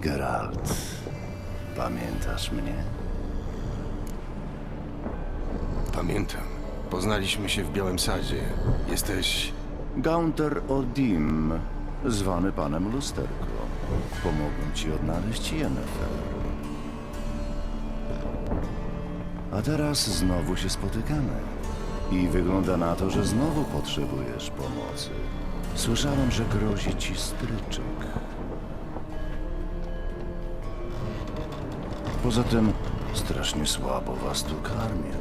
Geralt, pamiętasz mnie? Pamiętam. Poznaliśmy się w Białym Sadzie. Jesteś... Gaunter Odim, zwany panem Lusterko. Pomogłem ci odnaleźć Yennefer. A teraz znowu się spotykamy. I wygląda na to, że znowu potrzebujesz pomocy. Słyszałem, że grozi ci stryczek. Poza tym strasznie słabo was tu karmią.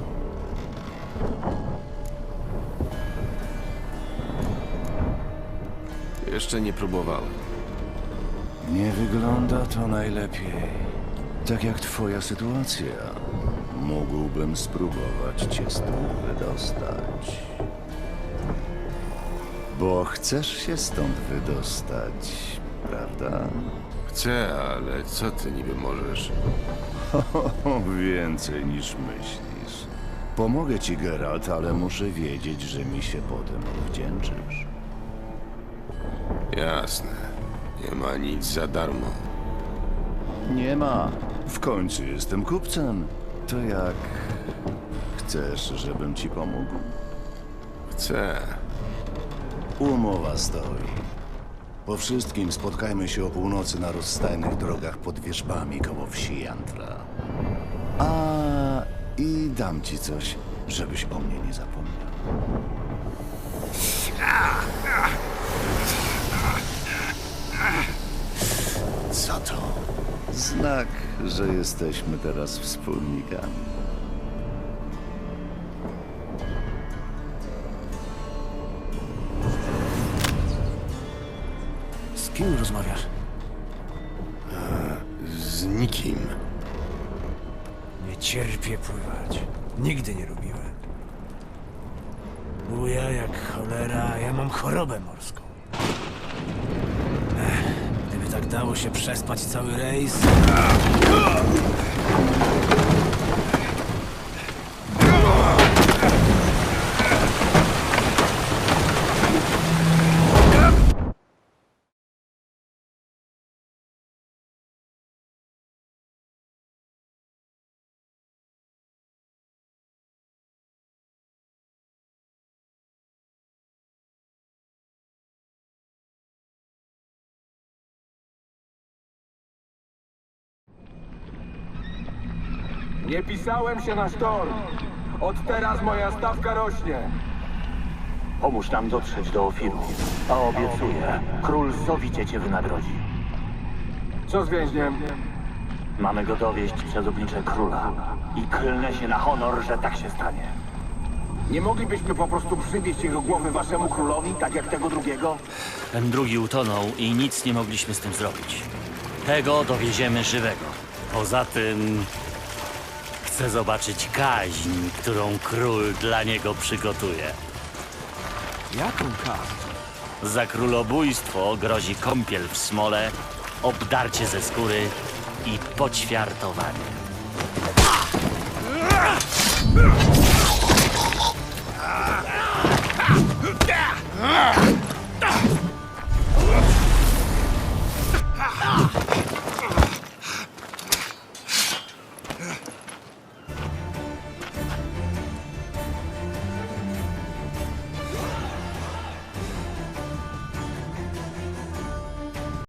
Jeszcze nie próbowałem. Nie wygląda to najlepiej. Tak jak twoja sytuacja. Mógłbym spróbować cię stąd wydostać. Bo chcesz się stąd wydostać, prawda? Chcę, ale co ty niby możesz? O, więcej niż myślisz. Pomogę ci, Geralt, ale muszę wiedzieć, że mi się potem odwdzięczysz. Jasne. Nie ma nic za darmo. Nie ma. W końcu jestem kupcem. To jak chcesz, żebym ci pomógł? Chcę. Umowa stoi. Po wszystkim spotkajmy się o północy na rozstajnych drogach pod wierzbami koło wsi Jantra. A i dam ci coś, żebyś o mnie nie zapomniał. Co to? Znak, że jesteśmy teraz wspólnikami. Kim rozmawiasz? Z nikim. Nie cierpię pływać. Nigdy nie lubiłem. Buja jak cholera, ja mam chorobę morską. Ech, gdyby tak dało się przespać cały rejs... Nie pisałem się na sztorm. Od teraz moja stawka rośnie. Pomóż nam dotrzeć do Ofiru. A obiecuję, król sowicie cię wynagrodzi. Co z więźniem? Mamy go dowieść przez oblicze króla. I klnę się na honor, że tak się stanie. Nie moglibyśmy po prostu przywieźć jego głowy waszemu królowi, tak jak tego drugiego? Ten drugi utonął i nic nie mogliśmy z tym zrobić. Tego dowieziemy żywego. Poza tym chcę zobaczyć kaźń, którą król dla niego przygotuje. Jaką karę? Za królobójstwo grozi kąpiel w smole, obdarcie ze skóry i poćwiartowanie.